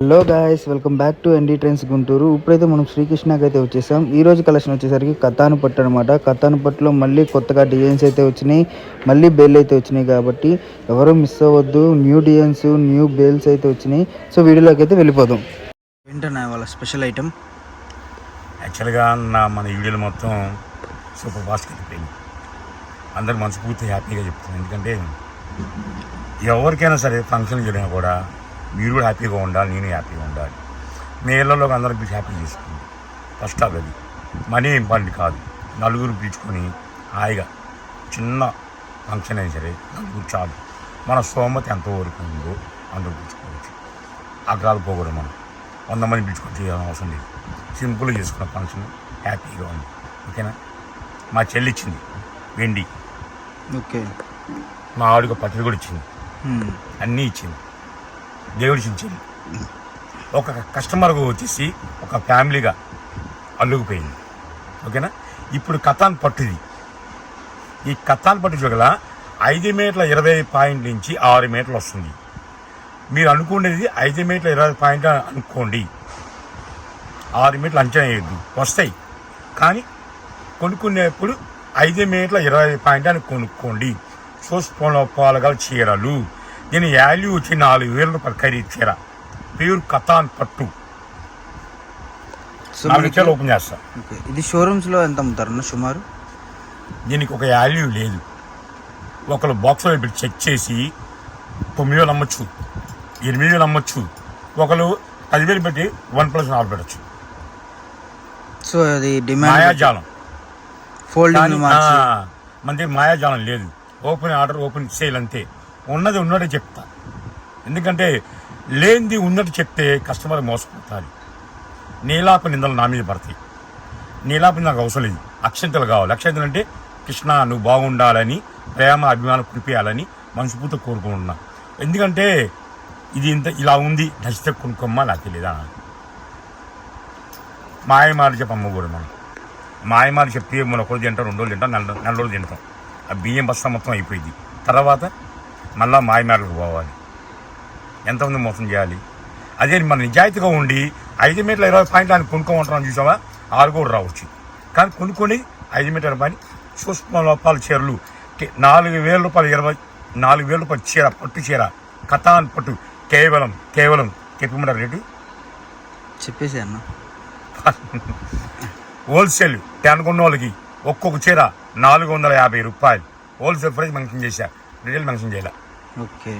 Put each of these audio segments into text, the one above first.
Hello guys welcome back to N D trains Guntur ఇప్పుడైతే మనం శ్రీకృష్ణకి అయితే వచ్చేసాం. ఈ రోజు కలెక్షన్ వచ్చేసరికి కథాను పట్టు అనమాట కథాను పట్టులో మళ్ళీ కొత్తగా డిజైన్స్ అయితే వచ్చినాయి. మళ్ళీ బేల్ అయితే వచ్చినాయి కాబట్టి ఎవరు మిస్ అవ్వద్దు. న్యూ డిజైన్స్ న్యూ బేల్స్ అయితే వచ్చినాయి. సో వీడియోలోకి అయితే వెళ్ళిపోదాం. ఏంటన్నా వాళ్ళ స్పెషల్ ఐటమ్ యాక్చువల్గా నా మన వీడియోలు మొత్తం సూపర్ ఫాస్ట్గా అందరు మనసు పూర్తి హ్యాపీగా చెప్తున్నాను ఎందుకంటే ఎవరికైనా సరే ఫంక్షన్ జరిగినా కూడా మీరు కూడా హ్యాపీగా ఉండాలి నేను హ్యాపీగా ఉండాలి. మీ ఇళ్ళలో అందరికి పిలిచి హ్యాపీ చేసుకోండి ఫస్ట్ ఆఫ్ అది మనీ ఇంపార్టెంట్ కాదు. నలుగురు పిలుచుకొని హాయిగా చిన్న ఫంక్షన్ అయినా సరే నలుగురు చాలు. మన స్తోమత ఎంత వరకు ఉందో అందరూ పిలుచుకోవచ్చు. అగ్రాలు పోకూడదు మనం. వంద మంది పిలుచుకొని చేయాలని అవసరం లేదు. సింపుల్గా చేసుకున్న ఫంక్షన్ హ్యాపీగా ఉంది. ఓకేనా? మా చెల్లి ఇచ్చింది వెండి. ఓకే. మా ఆవిడకి పత్రిక కూడా ఇచ్చింది. అన్నీ ఇచ్చింది. దేవుడి చించింది ఒక కస్టమర్కు వచ్చేసి ఒక ఫ్యామిలీగా అల్లుకుపోయింది. ఓకేనా? ఇప్పుడు కథాన్ పట్టుది. ఈ కథాన్ పట్టు జగల ఐదు మీటర్ల ఇరవై పాయింట్ నుంచి ఆరు మీటర్లు వస్తుంది. మీరు అనుకునేది ఐదు మీటర్ల ఇరవై పాయింట్ అనుకోండి. ఆరు మీటర్లు అంచనా వేయద్దు. వస్తాయి. కానీ కొనుక్కునేప్పుడు ఐదు మీటర్ల ఇరవై పాయింట్ అని కొనుక్కోండి చూసుకోవాలి పాలగల చీరలు. దీని వాల్యూ వచ్చి నాలుగు వేల రూపాయలు చీర ప్యూర్ కథాన్ పట్టు. నాలుగు మనకి ఓపెన్ చేస్తా. ఇది షోరూమ్స్లో ఎంత అమ్ముతారన్న సుమారు? దీనికి ఒక వాల్యూ లేదు. ఒకరు బాక్స్లో పెట్టి చెక్ చేసి తొమ్మిది వేలు అమ్మచ్చు ఎనిమిది వేలు అమ్మచ్చు ఒకరు పదివేలు పెట్టి వన్ ప్లస్ ఆర్డర్ పెట్టచ్చు. సో అది డిమాండ్ మాయాజాలం ఫోల్డింగ్ కానీ, మార్చి. ఆ, మన దగ్గర మాయాజాలం లేదు. ఓపెన్ ఆర్డర్ ఓపెన్ సేల్ అంతే. ఉన్నది ఉన్నట్టు చెప్తా. ఎందుకంటే లేనిది ఉన్నట్టు చెప్తే కస్టమర్ మోసపోతారు. నీలాప నిందలు నా మీద పడతాయి. నీలాప నాకు అవసరం లేదు. అక్షంతలు కావాలి. అక్షంతలు అంటే కృష్ణ నువ్వు బాగుండాలని ప్రేమ అభిమానం కురిపేయాలని మనస్ఫూర్తి కోరుకుంటున్నా. ఎందుకంటే ఇది ఇంత ఇలా ఉంది నచ్చితే కొనుక్కోమ్మా నాకు తెలియదా మాయమారి చెప్పమ్మ కూడా మనం. మాయమారి చెప్తే మన ఒకరోజు తింటాం రెండు రోజులు తింటాం నెల నెల రోజులు తింటాం. ఆ బియ్యం బస్తా మొత్తం అయిపోయింది. తర్వాత మళ్ళా మాయమాలకు పోవాలి. ఎంతమంది మోసం చేయాలి? అదే మన నిజాయితీగా ఉండి ఐదు మీటర్ల ఇరవై పాయింట్లు అని కొనుక్కోమంటున్నాం చూసావా? ఆరు కూడా రావచ్చు కానీ కొనుక్కొని ఐదు మీటర్ల పని సూక్ష్మ లోపాల చీరలు. నాలుగు వేల రూపాయలు ఇరవై నాలుగు వేల రూపాయల చీర పట్టు చీర. కథాన్ పట్టు. కేవలం కేవలం చెప్పమంటారు రేటు. చెప్పేసి అన్న. హోల్సేల్ టెన్ కొన్న వాళ్ళకి ఒక్కొక్క చీర నాలుగు వందల యాభై రూపాయలు. హోల్సేల్ ప్రైస్ మెన్షన్ చేశా. రిటైల్ మెన్షన్ చేయాల? ఓకే.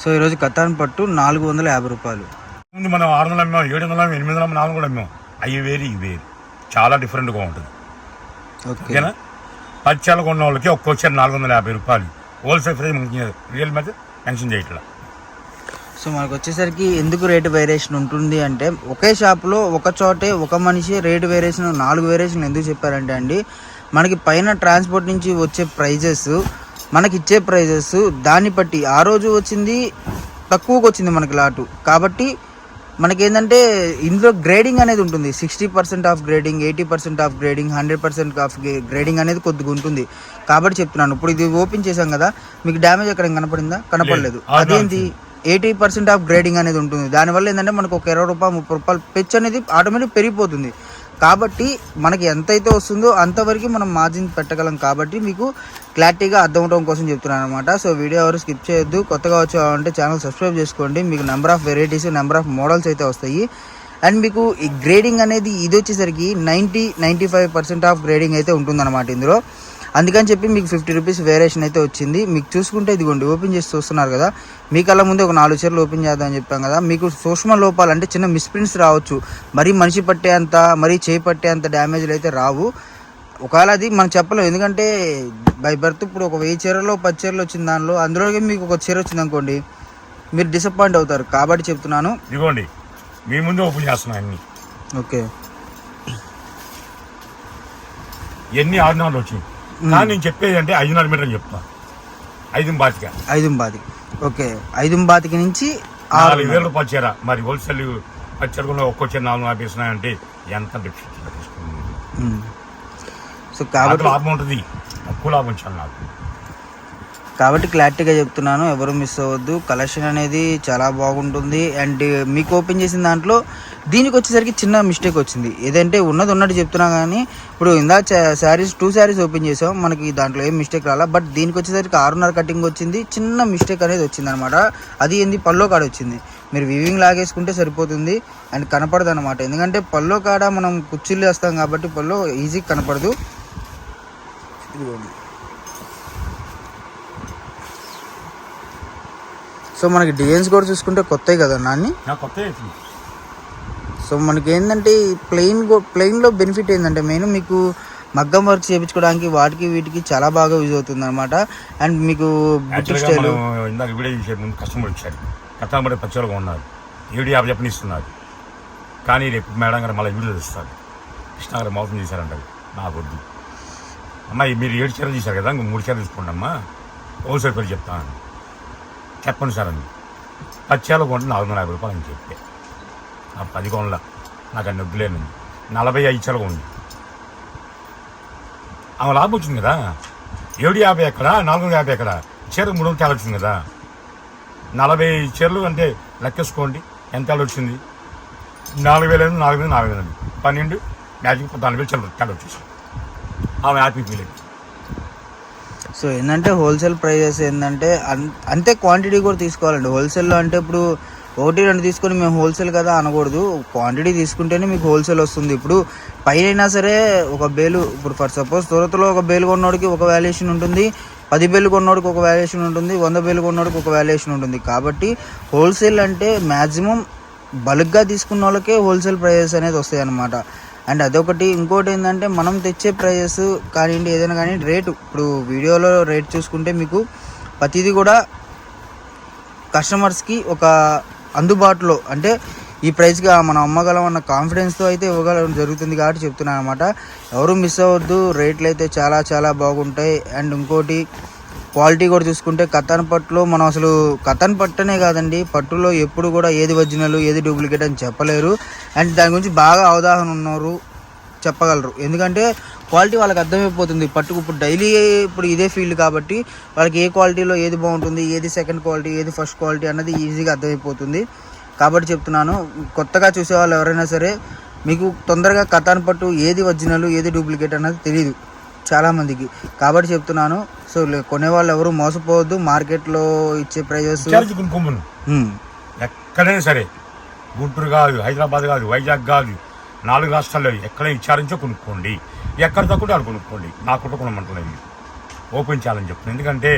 సో ఈరోజు కథాన్ పట్టు నాలుగు వందల యాభై రూపాయలు. ముందు మనం ఆరు వందలు అమ్మాం ఏడు వందలు అమ్మాం ఎనిమిది వందలు అమ్మాం నాలుగు కూడా అమ్మాం అవి వేరు ఇవి వేరు. చాలా డిఫరెంట్గా ఉంటుంది. ఓకే. ఓకేనా? పది చీరలు కొన్న వాళ్ళకి ఒక్కో చీర నాలుగు వందల యాభై రూపాయలు. హోల్సేల్ ప్రైస్ రియల్ మీద మెన్షన్ చేయట్లా. సో మనకు వచ్చేసరికి ఎందుకు రేటు వేరియేషన్ ఉంటుంది అంటే ఒకే షాప్లో ఒక చోటే ఒక మనిషి రేటు వేరియేషన్ నాలుగు వేరియేషన్ ఎందుకు చెప్పారంటే అండి మనకి పైన ట్రాన్స్పోర్ట్ నుంచి వచ్చే ప్రైజెస్ మనకి ఇచ్చే ప్రైజెస్ దాన్ని బట్టి ఆ రోజు వచ్చింది తక్కువకి వచ్చింది మనకి లాటు. కాబట్టి మనకేంటంటే ఇందులో గ్రేడింగ్ అనేది ఉంటుంది. Sixty percent of grading eighty percent of grading hundred percent of grading అనేది కొద్దిగా ఉంటుంది. కాబట్టి చెప్తున్నాను. ఇప్పుడు ఇది ఓపెన్ చేశాం కదా మీకు డ్యామేజ్ ఎక్కడ కనపడిందా? కనపడలేదు. అదేంటి? ఎయిటీ పర్సెంట్ ఆఫ్ గ్రేడింగ్ అనేది ఉంటుంది. దానివల్ల ఏంటంటే మనకు ఒక ఇరవై రూపాయలు ముప్పై రూపాయలు పెచ్ అనేది ఆటోమేటిక్ పెరిగిపోతుంది. కాబట్టి మనకి ఎంతైతే వస్తుందో అంతవరకు మనం మార్జిన్ పెట్టగలం కాబట్టి మీకు క్లారిటీగా అర్థం అవడం కోసం చెప్తున్నాను అనమాట సో వీడియో ఎవరు స్కిప్ చేయొద్దు. కొత్తగా వచ్చామంటే ఛానల్ సబ్స్క్రైబ్ చేసుకోండి. మీకు number of varieties number of models అయితే వస్తాయి. అండ్ మీకు ఈ గ్రేడింగ్ అనేది ఇది వచ్చేసరికి ninety ninety five percent of grading అయితే ఉంటుందన్నమాట ఇందులో. అందుకని చెప్పి మీకు ఫిఫ్టీ రూపీస్ వేరియేషన్ అయితే వచ్చింది. మీకు చూసుకుంటే ఇదిగోండి ఓపెన్ చేసి చూస్తున్నారు కదా. మీకల్లా ముందే ఒక నాలుగు చీరలు ఓపెన్ చేద్దామని చెప్పాం కదా. మీకు సూక్ష్మ లోపాలు అంటే చిన్న మిస్ప్రింట్స్ రావచ్చు. మరీ మనిషి పట్టే అంత మరీ చేయి పట్టే అంత డ్యామేజ్లు అయితే రావు. ఒకవేళ అది మనం చెప్పలేం. ఎందుకంటే బై బర్త్ ఇప్పుడు ఒక వెయ్యి చీరలో పది చీరలు వచ్చిన దానిలో అందులోకి మీకు ఒక చీర వచ్చింది అనుకోండి మీరు డిసప్పాయింట్ అవుతారు. కాబట్టి చెప్తున్నాను. ఇదిగోండి మీ ముందు ఓపెన్ చేస్తున్నాం అన్ని. ఓకే. ఎన్ని ఆరు నాలుగు వచ్చినాయి? కానీ నేను చెప్పేది అంటే ఐదున్నర మీటర్లు చెప్తా ఐదు బాతిక ఐదు బాతి ఓకే. ఐదు బాతికి నుంచి నాలుగు వేల రూపాయల చీర. మరి హోల్సేల్ పచ్చడిలో ఒక్కో చీర నాలుగు ఆపేస్తున్నాయంటే ఎంత ఉమ్. సో కాబట్టి కాబట్టి లాభం ఉంటుంది. తక్కువ లాభం చాలా. నాకు కాబట్టి క్లారిటీగా చెప్తున్నాను ఎవరు మిస్ అవ్వద్దు. కలెక్షన్ అనేది చాలా బాగుంటుంది. అండ్ uh, మీకు ఓపెన్ చేసిన దాంట్లో దీనికి వచ్చేసరికి చిన్న మిస్టేక్ వచ్చింది. ఏదంటే ఉన్నది ఉన్నట్టు చెప్తున్నా కానీ ఇప్పుడు ఇందా శారీస్ టూ శారీస్ ఓపెన్ చేసాం. మనకి దాంట్లో ఏం మిస్టేక్ రాలా. బట్ దీనికి వచ్చేసరికి ఆరున్నర కటింగ్ వచ్చింది. చిన్న మిస్టేక్ అనేది వచ్చింది అనమాట అది ఏంది? పల్లో కాడ వచ్చింది. మీరు వివింగ్ లాగేసుకుంటే సరిపోతుంది. అండ్ కనపడదు అనమాట ఎందుకంటే పల్లో కాడ మనం కుర్చీలు వేస్తాం కాబట్టి పల్లో ఈజీ కనపడదు. ఇదిగోండి. సో మనకి డిజైన్స్ కూడా చూసుకుంటే కొత్తవి కదా నాన్ని? సో మనకి ఏంటంటే ప్లెయిన్ ప్లెయిన్లో బెనిఫిట్ ఏంటంటే మెయిన్ మీకు మగ్గం వర్క్ చేయించుకోవడానికి వాటికి వీటికి చాలా బాగా యూజ్ అవుతుంది అనమాట అండ్ మీకు యాక్చువల్గా స్టైల్ ఇందాక వీడియో చూసే ముందు కస్టమర్ వచ్చారు. పచ్చలుగా ఉన్నారు. ఏడు యాభై చెప్పనిస్తున్నారు కానీ రేపు మేడం గారు మళ్ళీ వీడియో ఇస్తారు కృష్ణ గారు మోసం చేశారంటారు. నాకు వద్దు. అమ్మాయి మీరు ఏడు చీరలు చేశారు కదా ఇంకో మూడు చీరలు తీసుకోండి అమ్మా హోల్సేల్ పేరు చెప్తాను. చెప్పండి సార్ అని పది కొంటే నాలుగు వందల యాభై రూపాయలు అని చెప్పే. ఆ పది కొనల నాకు అన్ని వద్దులేనండి నలభై ఐదు చీరలు ఉంది. ఆమె లాభం వచ్చింది కదా? ఏడు యాభై ఎక్కడ? నాలుగు వందల యాభై ఎక్కడ? చీర మూడు వందల తేడా వచ్చింది కదా? నలభై చీరలు అంటే లెక్కేసుకోండి. ఎంత తేడా వచ్చింది? నాలుగు వేలు నాలుగు వేలు నాలుగు వేలు పన్నెండు మ్యాజిక్ పద్నాలుగు వేలు చీరలు తేడా వచ్చేసింది. ఆమె హ్యాపీ ఫీల్ అయింది. సో ఏంటంటే హోల్సేల్ ప్రైజెస్ ఏంటంటే అన్- అంతే క్వాంటిటీ కూడా తీసుకోవాలండి. హోల్సేల్లో అంటే ఇప్పుడు ఒకటి రెండు తీసుకొని మేము హోల్సేల్ కదా అనకూడదు. క్వాంటిటీ తీసుకుంటేనే మీకు హోల్సేల్ వస్తుంది. ఇప్పుడు పైన అయినా సరే ఒక బేలు ఇప్పుడు ఫర్ సపోజ్ తొరతలో ఒక బేలు కొన్నోడికి ఒక వాల్యుయేషన్ ఉంటుంది. పది బేలు కొన్నోడికి ఒక వాల్యుయేషన్ ఉంటుంది. వంద బేలు కొన్నోడికి ఒక వాల్యుయేషన్ ఉంటుంది. కాబట్టి హోల్సేల్ అంటే మ్యాక్సిమం బల్క్గా తీసుకున్న వాళ్ళకే హోల్సేల్ ప్రైజెస్ అనేది వస్తాయి అన్నమాట అండ్ అదొకటి ఇంకోటి ఏంటంటే మనం తెచ్చే ప్రైజెస్ కానివ్వండి ఏదైనా కానీ రేటు. ఇప్పుడు వీడియోలో రేట్ చూసుకుంటే మీకు ప్రతిదీ కూడా కస్టమర్స్కి ఒక అందుబాటులో అంటే ఈ ప్రైస్కి మనం అమ్మగలం అన్న కాన్ఫిడెన్స్తో అయితే ఇవ్వగలం జరుగుతుంది కాబట్టి చెప్తున్నాను అనమాట ఎవరు మిస్ అవ్వద్దు రేట్లు అయితే చాలా చాలా బాగుంటాయి. అండ్ ఇంకోటి క్వాలిటీ కూడా చూసుకుంటే కథాన్ పట్టులో మనం అసలు కథాన్ పట్టనే కాదండి. పట్టులో ఎప్పుడు కూడా ఏది ఒరిజినల్ ఏది డూప్లికేట్ అని చెప్పలేరు. అండ్ దాని గురించి బాగా అవగాహన ఉన్నారు చెప్పగలరు. ఎందుకంటే క్వాలిటీ వాళ్ళకి అర్థమైపోతుంది. పట్టుకు ఇప్పుడు డైలీ ఇప్పుడు ఇదే ఫీల్డ్ కాబట్టి వాళ్ళకి ఏ క్వాలిటీలో ఏది బాగుంటుంది ఏది సెకండ్ క్వాలిటీ ఏది ఫస్ట్ క్వాలిటీ అన్నది ఈజీగా అర్థమైపోతుంది. కాబట్టి చెప్తున్నాను కొత్తగా చూసే వాళ్ళు ఎవరైనా సరే మీకు తొందరగా కథాన్ పట్టు ఏది ఒరిజినల్ ఏది డూప్లికేట్ అన్నది తెలియదు చాలామందికి కాబట్టి చెప్తున్నాను సో కొనేవాళ్ళు ఎవరు మోసపోవద్దు మార్కెట్లో ఇచ్చే ప్రైజెస్. ఎక్కడైనా సరే గుంటూరు కాదు హైదరాబాద్ కాదు వైజాగ్ కాదు నాలుగు రాష్ట్రాల్లో ఎక్కడ ఇచ్చారించో కొనుక్కోండి. ఎక్కడ తక్కువ ఆడు కొనుక్కోండి. నా కూడా కొనమంటున్నాయి ఓపెన్ చేయాలని చెప్తున్నాను ఎందుకంటే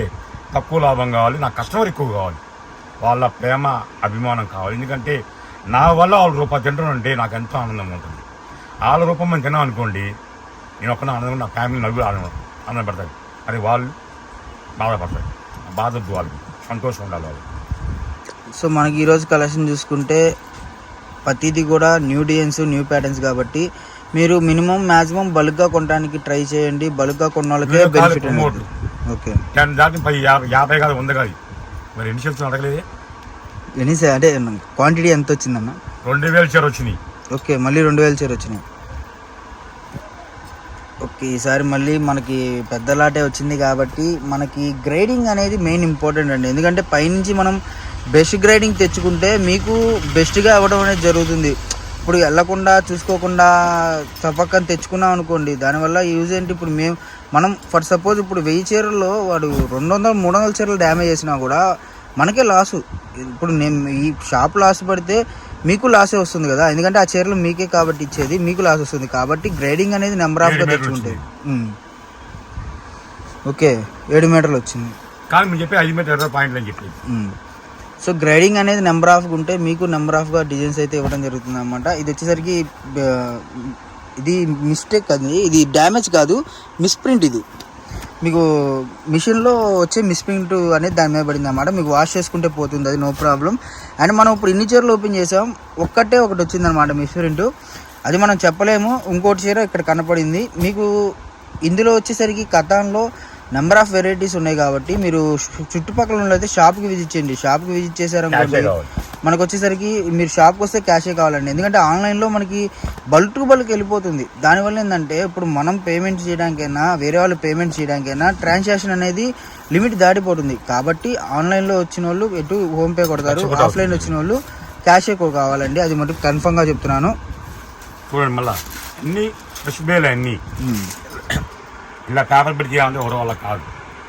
తక్కువ లాభం కావాలి నా కస్టమర్ ఎక్కువ కావాలి. వాళ్ళ ప్రేమ అభిమానం కావాలి. ఎందుకంటే నా వల్ల వాళ్ళ రూపాయి తింటానంటే నాకు ఎంతో ఆనందంగా ఉంటుంది. వాళ్ళ రూపం మనం తిన్నాం అనుకోండి నేను ఒక్కన ఆనందం నా ఫ్యామిలీ నలుగురు ఆనందం ఆనందపడతారు అది వాళ్ళు బాధపడతారు. బాధ వద్దు వాళ్ళకి. సంతోషం ఉండాలి వాళ్ళు సో మనకి ఈరోజు కలెక్షన్ చూసుకుంటే ప్రతిదీ కూడా న్యూ డిజైన్స్ న్యూ ప్యాటర్న్స్ కాబట్టి మీరు మినిమం మ్యాక్సిమం బల్క్గా కొనడానికి ట్రై చేయండి. బల్క్గా కొన్న వాళ్ళకే బెనిఫిట్. ఓకే దాటి పై యాభై కాదు వంద కాదు. మరి ఎన్ని చేతులు అడగలేదే ఎనీ సే- అంటే క్వాంటిటీ ఎంత వచ్చిందన్న? రెండు వేలు చీర వచ్చినాయి. ఓకే మళ్ళీ రెండు వేల చీర వచ్చినాయి. ఓకే ఈసారి మళ్ళీ మనకి పెద్ద లాటే వచ్చింది కాబట్టి మనకి గ్రేడింగ్ అనేది మెయిన్ ఇంపార్టెంట్ అండి. ఎందుకంటే పైనుంచి మనం బెస్ట్ గ్రేడింగ్ తెచ్చుకుంటే మీకు బెస్ట్గా అవ్వడం అనేది జరుగుతుంది. ఇప్పుడు వెళ్ళకుండా చూసుకోకుండా తప్పక్కని తెచ్చుకున్నాం అనుకోండి దానివల్ల యూజ్ ఏంటి? ఇప్పుడు మేము మనం ఫర్ సపోజ్ ఇప్పుడు వెయ్యి చీరల్లో వాడు రెండు వందలు మూడు వందల చీరలు డ్యామేజ్ చేసినా కూడా మనకే లాసు ఇప్పుడు నేను ఈ షాప్ లాస్ పడితే మీకు లాసే వస్తుంది కదా. ఎందుకంటే ఆ చీరలు మీకే కాబట్టి ఇచ్చేది మీకు లాస్ వస్తుంది. కాబట్టి గ్రేడింగ్ అనేది నెంబర్ ఆఫ్గా తెచ్చుకుంటే. ఓకే ఏడు మీటర్లు వచ్చింది. కానీ మీరు చెప్పి ఐదు మీటర్ పాయింట్లు అని చెప్పి. సో గ్రేడింగ్ అనేది నెంబర్ ఆఫ్ ఉంటే మీకు నెంబర్ ఆఫ్గా డిజైన్స్ అయితే ఇవ్వడం జరుగుతుంది అనమాట ఇది వచ్చేసరికి ఇది మిస్టేక్ అది ఇది డ్యామేజ్ కాదు మిస్ప్రింట్ ఇది. మీకు మిషన్లో వచ్చే మిస్ప్రింట్ అనేది దాని మీద పడింది అనమాట మీకు వాష్ చేసుకుంటే పోతుంది అది నో ప్రాబ్లం. అండ్ మనం ఇప్పుడు ఇన్ని చీరలు ఓపెన్ చేసాం ఒక్కటే ఒకటి వచ్చిందనమాట మిస్ప్రింట్. అది మనం చెప్పలేము ఇంకోటి చీర ఇక్కడ కనపడింది. మీకు ఇందులో వచ్చేసరికి కథాన్లో నెంబర్ ఆఫ్ వెరైటీస్ ఉన్నాయి కాబట్టి మీరు చుట్టుపక్కల ఉన్న అయితే షాప్కి విజిట్ చేయండి. షాప్కి విజిట్ చేశారనుకోండి మనకు వచ్చేసరికి మీరు షాప్కి వస్తే క్యాషే కావాలండి. ఎందుకంటే ఆన్లైన్లో మనకి బల్క్ టు బల్క్ వెళ్ళిపోతుంది. దానివల్ల ఏంటంటే ఇప్పుడు మనం పేమెంట్ చేయడానికైనా వేరే వాళ్ళు పేమెంట్ చేయడానికైనా ట్రాన్సాక్షన్ అనేది లిమిట్ దాటిపోతుంది. కాబట్టి ఆన్లైన్లో వచ్చిన వాళ్ళు ఎటు హోమ్ పే కొడతారు ఆఫ్లైన్ వచ్చిన వాళ్ళు క్యాష్ ఎక్కువ కావాలండి. అది మటుకు కన్ఫర్మ్గా చెప్తున్నాను. చూడండి మళ్ళా. అన్ని ఫ్రెష్ బేలు అన్నీ. ఇలా పేపర్ పెట్టి చేయాలంటే ఎవరి వల్ల కాదు.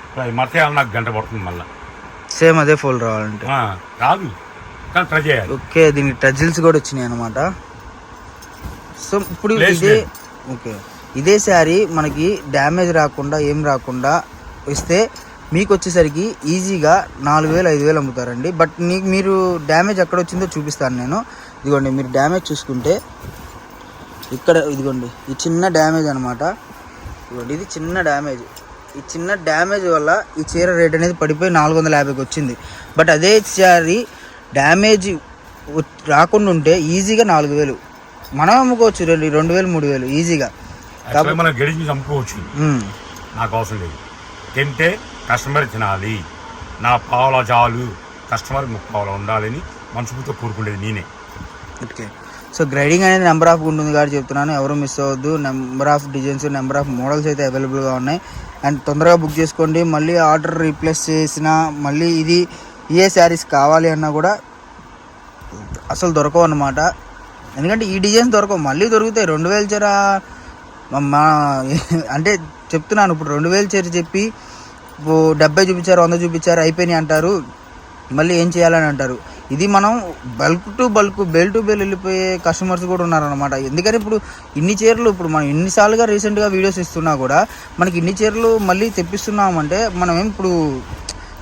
ఇప్పుడు అది మర్చేయాలి నాకు గంట పడుతుంది మళ్ళీ. సేమ్ అదే ఫోల్ రావాలంటే. రాదు. కానీ ట్రై చేయాలి. ఓకే దీనికి టజిల్స్ కూడా వచ్చినాయి అనమాట సో ఇప్పుడు ఇదే. ఓకే. ఇదే శారీ మనకి డ్యామేజ్ రాకుండా ఏం రాకుండా ఇస్తే మీకు వచ్చేసరికి ఈజీగా నాలుగు వేలు ఐదు వేలు అమ్ముతారండి. బట్ నీకు మీరు డ్యామేజ్ ఎక్కడ వచ్చిందో చూపిస్తాను నేను. ఇదిగోండి మీరు డ్యామేజ్ చూసుకుంటే ఇక్కడ ఇదిగోండి ఈ చిన్న డ్యామేజ్ అనమాట ఇదిగోండి ఇది చిన్న డ్యామేజ్. ఈ చిన్న డ్యామేజ్ వల్ల ఈ చీర రేట్ అనేది పడిపోయి నాలుగు వందల యాభైకి వచ్చింది. బట్ అదే శారీ డ్యామేజ్ రాకుండా ఉంటే ఈజీగా నాలుగు వేలు. మనం అమ్ముకోవచ్చు రెండు రెండు వేలు మూడు వేలు ఈజీగా. మనం గడిచి ఉమ్, నాకు అవసరం లేదు. తింటే కస్టమర్ తినాలి. నా పావుల చాలు కస్టమర్ ముప్పావుల ఉండాలని మనసుతో కోరుకునేది నేనే. ఓకే. సో గ్రైడింగ్ అనేది నెంబర్ ఆఫ్ ఉంటుంది కాబట్టి చెప్తున్నాను. ఎవరు మిస్ అవ్వద్దు. Number of designs number of models అయితే అవైలబుల్గా ఉన్నాయి. అండ్ తొందరగా బుక్ చేసుకోండి. మళ్ళీ ఆర్డర్ రీప్లేస్ చేసిన మళ్ళీ ఇది ఏ శారీస్ కావాలి అన్నా కూడా అసలు దొరకవు అనమాట ఎందుకంటే ఈ డిజైన్స్ దొరకవు. మళ్ళీ దొరుకుతాయి. రెండు వేలు చీర మా అంటే చెప్తున్నాను. ఇప్పుడు రెండు వేలు చీర చెప్పి డెబ్బై చూపించారు వంద చూపించారు అయిపోయినాయి అంటారు. మళ్ళీ ఏం చేయాలని అంటారు? ఇది మనం bulk to bulk bale to bale వెళ్ళిపోయే కస్టమర్స్ కూడా ఉన్నారనమాట ఎందుకంటే ఇప్పుడు ఇన్ని చీరలు ఇప్పుడు మనం ఇన్నిసార్లుగా రీసెంట్గా వీడియోస్ ఇస్తున్నా కూడా మనకి ఇన్ని చీరలు మళ్ళీ తెప్పిస్తున్నామంటే మనం ఏం ఇప్పుడు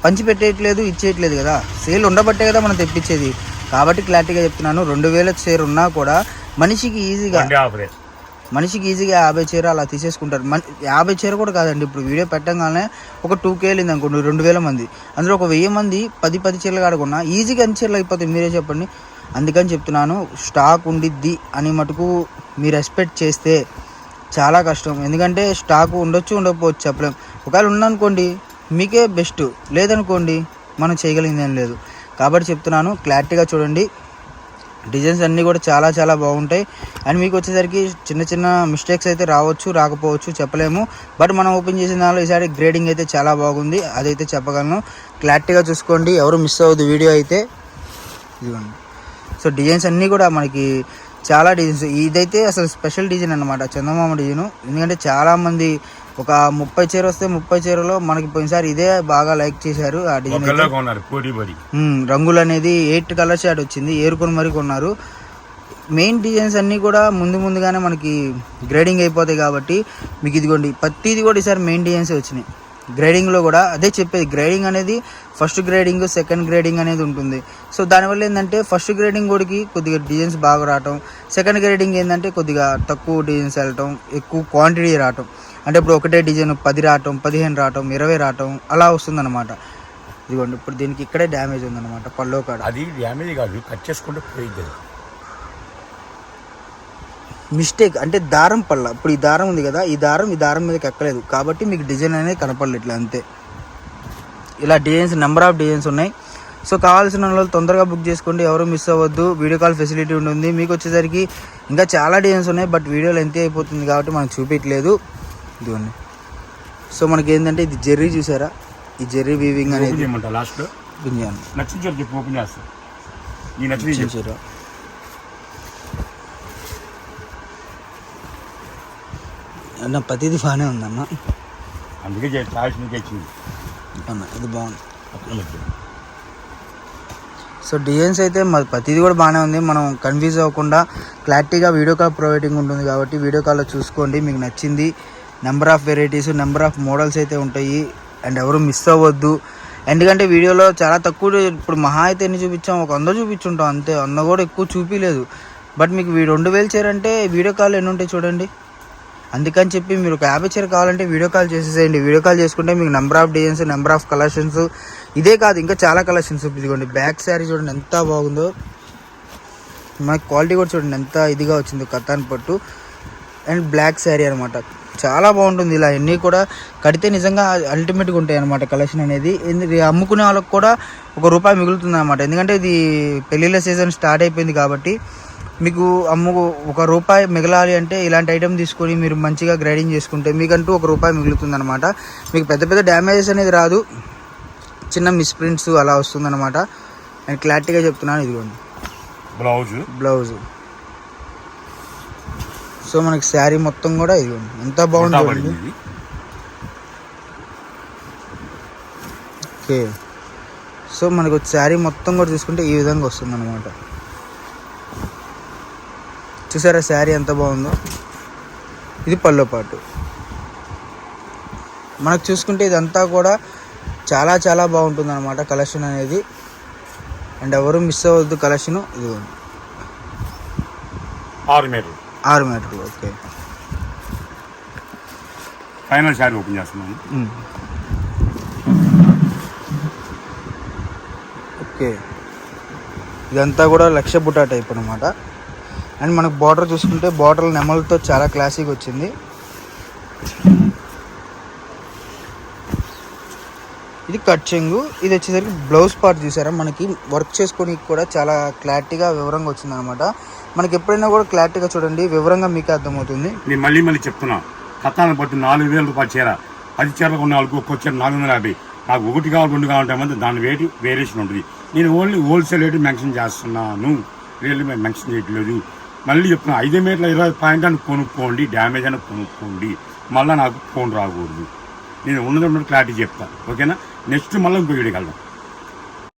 పంచి పెట్టేయట్లేదు ఇచ్చేయట్లేదు కదా. సేల్ ఉండబట్టే కదా మనం తెప్పించేది. కాబట్టి క్లారిటీగా చెప్తున్నాను రెండు వేల చీర ఉన్నా కూడా మనిషికి ఈజీగా మనిషికి ఈజీగా యాభై చీర అలా తీసేసుకుంటారు. మన యాభై చీర కూడా కాదండి ఇప్పుడు వీడియో పెట్టగానే ఒక టూ కే వెళ్ళింది అనుకోండి రెండు వేల మంది. అందులో ఒక వెయ్యి మంది పది పది చీరలు కాడకున్నా ఈజీగా అన్ని చీరలు అయిపోతాయి మీరే చెప్పండి. అందుకని చెప్తున్నాను స్టాక్ ఉండిద్ది అని మటుకు మీరు ఎక్స్పెక్ట్ చేస్తే చాలా కష్టం. ఎందుకంటే స్టాక్ ఉండొచ్చు ఉండకపోవచ్చు చెప్పలేం. ఒకవేళ ఉందనుకోండి మీకే బెస్ట్ లేదనుకోండి మనం చేయగలిగింది ఏం లేదు. కాబట్టి చెప్తున్నాను క్లారిటీగా చూడండి. డిజైన్స్ అన్నీ కూడా చాలా చాలా బాగుంటాయి. అండ్ మీకు వచ్చేసరికి చిన్న చిన్న మిస్టేక్స్ అయితే రావచ్చు రాకపోవచ్చు చెప్పలేము. బట్ మనం ఓపెన్ చేసిన దానిలో ఈసారి గ్రేడింగ్ అయితే చాలా బాగుంది. అదైతే చెప్పగలను. క్లారిటీగా చూసుకోండి. ఎవరు మిస్ అవ్వదు వీడియో అయితే. ఇదిగోండి. సో డిజైన్స్ అన్నీ కూడా మనకి చాలా డిజైన్స్ ఇదైతే అసలు స్పెషల్ డిజైన్ అన్నమాట. చందమామ డిజైన్ ఎందుకంటే చాలామంది ఒక ముప్పై చీర వస్తే ముప్పై చీరలో మనకి పోయినసారి ఇదే బాగా లైక్ చేశారు ఆ డిజైన్. రంగులు అనేది ఎయిట్ కలర్ షాట్ వచ్చింది ఏరుకొని మరి కొన్నారు. మెయిన్ డిజైన్స్ అన్నీ కూడా ముందు ముందుగానే మనకి గ్రేడింగ్ అయిపోతాయి కాబట్టి మీకు ఇదిగోండి ప్రతిది కూడా ఈసారి మెయిన్ డిజైన్స్ వచ్చినాయి. గ్రేడింగ్లో కూడా అదే చెప్పేది గ్రేడింగ్ అనేది ఫస్ట్ గ్రేడింగ్ సెకండ్ గ్రేడింగ్ అనేది ఉంటుంది. సో దానివల్ల ఏంటంటే ఫస్ట్ గ్రేడింగ్ కూడా కొద్దిగా డిజైన్స్ బాగా రావటం సెకండ్ గ్రేడింగ్ ఏంటంటే కొద్దిగా తక్కువ డిజైన్స్ వెళ్ళటం ఎక్కువ క్వాంటిటీ రావటం. అంటే ఇప్పుడు ఒకటే డిజైన్ పది రావటం పదిహేను రావటం ఇరవై రావటం అలా వస్తుందన్నమాట. ఇదిగోండి ఇప్పుడు దీనికి ఇక్కడే డ్యామేజ్ ఉందన్నమాట పల్లో కాడ. అది డ్యామేజ్ కాదు కట్ చేసుకుంటే పోయిద్ది అది. మిస్టేక్ అంటే దారం పల్ల ఇప్పుడు ఈ దారం ఉంది కదా ఈ దారం ఈ దారం మీదకి ఎక్కలేదు. కాబట్టి మీకు డిజైన్ అనేది కనపడలేదు ఇట్లా అంతే. ఇలా డిజైన్స్ నెంబర్ ఆఫ్ డిజైన్స్ ఉన్నాయి. సో కావాల్సిన వాళ్ళు తొందరగా బుక్ చేసుకోండి. ఎవరు మిస్ అవ్వద్దు. వీడియో కాల్ ఫెసిలిటీ ఉంటుంది మీకు వచ్చేసరికి ఇంకా చాలా డిజైన్స్ ఉన్నాయి బట్ వీడియోలో ఎంత అయిపోతుంది కాబట్టి మనం చూపించలేదు. ఇదిగోండి. సో మనకి ఏంటంటే ఇది జెర్రీ చూసారా? ఈ జెర్రీ వీవింగ్ అనేది చేయమంటా లాస్ట్ గుంజాను నచ్చింది చెప్పు చెప్పు ఓపెన్ చేస్తా. ఈ నచ్చింది చెప్పు. చూసారా అన్న ప్రతిదీ బాగానే ఉందన్న అందుకే చాయిస్ నీకే ఇచ్చింది. అన్న ఇది బాగుంది. సో డిజైన్స్ అయితే మరి ప్రతిదీ కూడా బాగానే ఉంది. మనం కన్ఫ్యూజ్ అవ్వకుండా క్లారిటీగా వీడియో కాల్ ప్రొవైడింగ్ ఉంటుంది కాబట్టి వీడియో కాల్లో చూసుకోండి. మీకు నచ్చింది number of varieties number of models అయితే ఉంటాయి. అండ్ ఎవరు మిస్ అవ్వద్దు. ఎందుకంటే వీడియోలో చాలా తక్కువ ఇప్పుడు మహా అయితే ఎన్ని చూపించాం? ఒక వంద చూపించుంటాం అంతే. వంద కూడా ఎక్కువ చూపించలేదు బట్ మీకు వీడు రెండు వేలు చేరంటే వీడియో కాల్ ఎన్ని ఉంటాయి చూడండి. అందుకని చెప్పి మీరు ఒక యాభై చీర కావాలంటే వీడియో కాల్ చేసేసేయండి. వీడియో కాల్ చేసుకుంటే మీకు number of designs number of collections ఇదే కాదు ఇంకా చాలా కలెక్షన్స్ ఇదిగోండి. బ్యాక్ శారీ చూడండి ఎంత బాగుందో. మనకి క్వాలిటీ కూడా చూడండి ఎంత ఇదిగా వచ్చిందో కథాన్ పట్టు అండ్ బ్లాక్ శారీ అనమాట చాలా బాగుంటుంది ఇలా అన్నీ కూడా కడితే నిజంగా అల్టిమేట్గా ఉంటాయి అనమాట కలెక్షన్ అనేది. అమ్ముకునే వాళ్ళకి కూడా ఒక రూపాయి మిగులుతుంది అనమాట ఎందుకంటే ఇది పెళ్ళిళ్ళ సీజన్ స్టార్ట్ అయిపోయింది కాబట్టి మీకు అమ్ము ఒక రూపాయి మిగలాలి అంటే ఇలాంటి ఐటెం తీసుకొని మీరు మంచిగా గ్రైడింగ్ చేసుకుంటే మీకంటూ ఒక రూపాయి మిగులుతుంది అనమాట మీకు పెద్ద పెద్ద డ్యామేజెస్ అనేది రాదు. చిన్న మిస్ప్రింట్స్ అలా వస్తుందన్నమాట నేను క్లారిటీగా చెప్తున్నాను ఇదిగోండి. బ్లౌజ్ బ్లౌజ్ సో మనకి శారీ మొత్తం కూడా ఇదిగోండి ఎంత ఇది. ఓకే. సో మనకు శారీ మొత్తం కూడా చూసుకుంటే ఈ విధంగా వస్తుంది అనమాట చూసారా శారీ ఎంత బాగుందో? ఇది పల్లో పాటు. మనకు చూసుకుంటే ఇదంతా కూడా చాలా చాలా బాగుంటుంది అనమాట కలెక్షన్ అనేది. అండ్ ఎవరు మిస్ అవ్వద్దు కలెక్షన్. ఇదిగోండి ఆరు మీటర్లు ఆరు మీటర్లు ఓకే. ఫైనల్ శారీ ఓపెన్ చేస్తున్నాను. ఓకే. ఇదంతా కూడా లక్ష బుటా టైప్ అనమాట అండ్ మనకు బార్డర్ చూసుకుంటే బార్డర్ నెమలతో చాలా క్లాసిక్ వచ్చింది. ఇది కట్ చెంగు. ఇది వచ్చేసరికి బ్లౌజ్ పార్ట్ చూసారా? మనకి వర్క్ చేసుకోనికి కూడా చాలా క్లారిటీగా వివరంగా వచ్చింది అనమాట మనకి ఎప్పుడైనా కూడా క్లారిటీగా చూడండి వివరంగా మీకు అర్థమవుతుంది. నేను మళ్ళీ మళ్ళీ చెప్తున్నా కథాన్ని బట్టి నాలుగు వేల రూపాయల చీర పది చీరలు కొన్ని నాలుగు ఒక్కొక్క చీర నాలుగు వందల యాభై నాకు ఒకటి కావాలి రెండు కావాలంటే మంది దాని రేటు వేరియేషన్ ఉంటుంది. నేను ఓన్లీ హోల్సేల్ రేటు మెన్షన్ చేస్తున్నాను. రియల్లీ మేము మెన్షన్ చేయట్లేదు. మళ్ళీ చెప్తున్నా ఐదు మీటర్ల ఇరవై పాయింట్ అని కొనుక్కోండి డ్యామేజ్ అని కొనుక్కోండి. మళ్ళీ నాకు ఫోన్ రాకూడదు. నేను ఉన్నది ఉన్నట్టు క్లారిటీ చెప్తాను ఓకేనా? నెక్స్ట్ మళ్ళీ ఇంకో వీడియోకి వెళ్దాం.